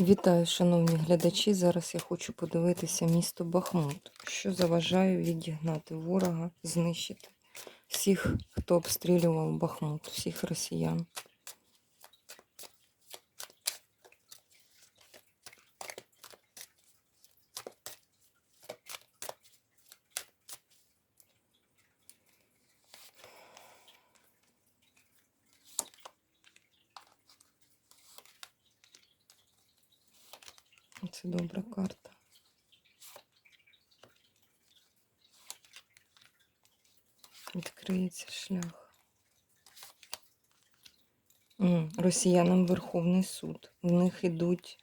Вітаю, шановні глядачі. Зараз я хочу подивитися місто Бахмут, що заважає відігнати ворога, знищити всіх, хто обстрілював Бахмут, всіх росіян. Це добра карта. Відкриється шлях. Росіянам Верховний суд. У них ідуть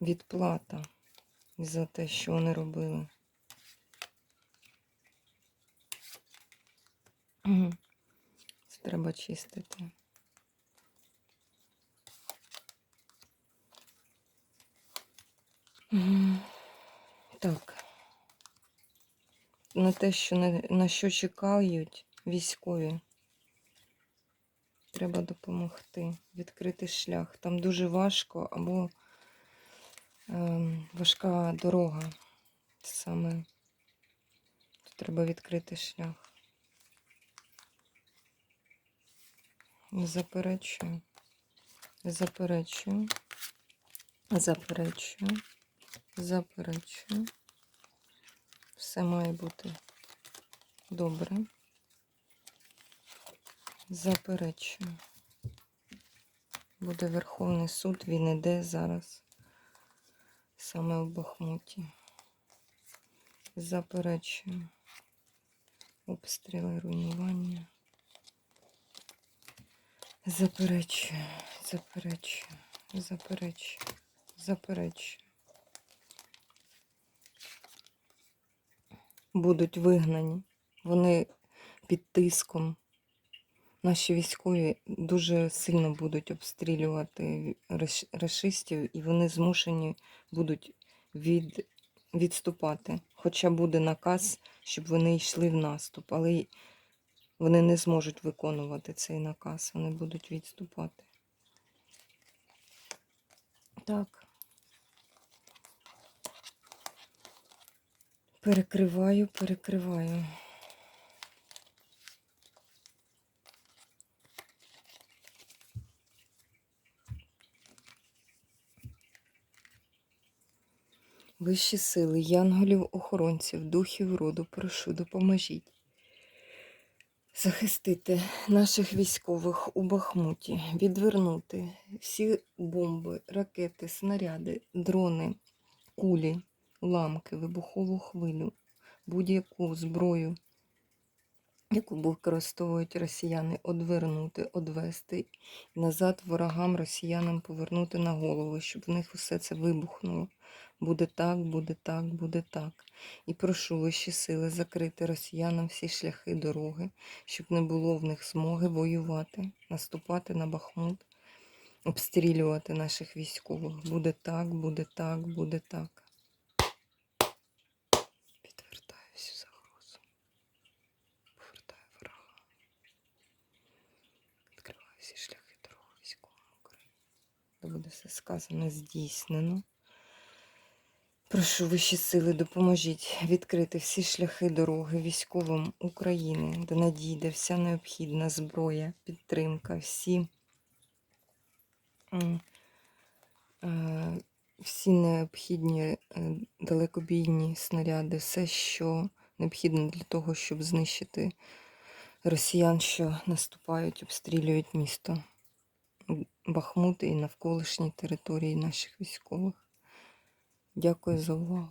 відплата за те, що вони робили. Це треба чистити. Так. На те, що на, на що чекають військові. Треба допомогти, відкрити шлях. Там дуже важко або ем, важка дорога. Саме тут треба відкрити шлях. Заперечую. Заперечую. Заперечую. Заперечую. Все має бути добре. Заперечую. Буде Верховний суд, він іде зараз саме в Бахмуті. Заперечую. Обстріли, руйнування. Заперечую, заперечую, заперечую, заперечую. Будуть вигнані. Вони під тиском. Наші військові дуже сильно будуть обстрілювати рашистів, і вони змушені будуть від, відступати. Хоча буде наказ, щоб вони йшли в наступ, але вони не зможуть виконувати цей наказ, вони будуть відступати. Так. Перекриваю, перекриваю. Вищі сили, янголів, охоронців, духів роду, прошу, допоможіть. Захистити наших військових у Бахмуті, відвернути всі бомби, ракети, снаряди, дрони, кулі, уламки, вибухову хвилю, будь-яку зброю, яку використовують росіяни, одвернути, одвести назад ворогам росіянам повернути на голову, щоб в них усе це вибухнуло. Буде так, буде так, буде так. І прошу вищі сили закрити росіянам всі шляхи дороги, щоб не було в них змоги воювати, наступати на Бахмут, обстрілювати наших військових. Буде так, буде так, буде так. Підвертаю всю загрозу. Повертаю ворога. Відкриваю всі шляхи дороги військовим України. Де буде все сказано, здійснено. Прошу вищі сили, допоможіть відкрити всі шляхи дороги військовим України, де надійде вся необхідна зброя, підтримка, всі, е, всі необхідні е, далекобійні снаряди, все, що необхідно для того, щоб знищити росіян, що наступають, обстрілюють місто Бахмут і навколишній території наших військових. Дякую за увагу.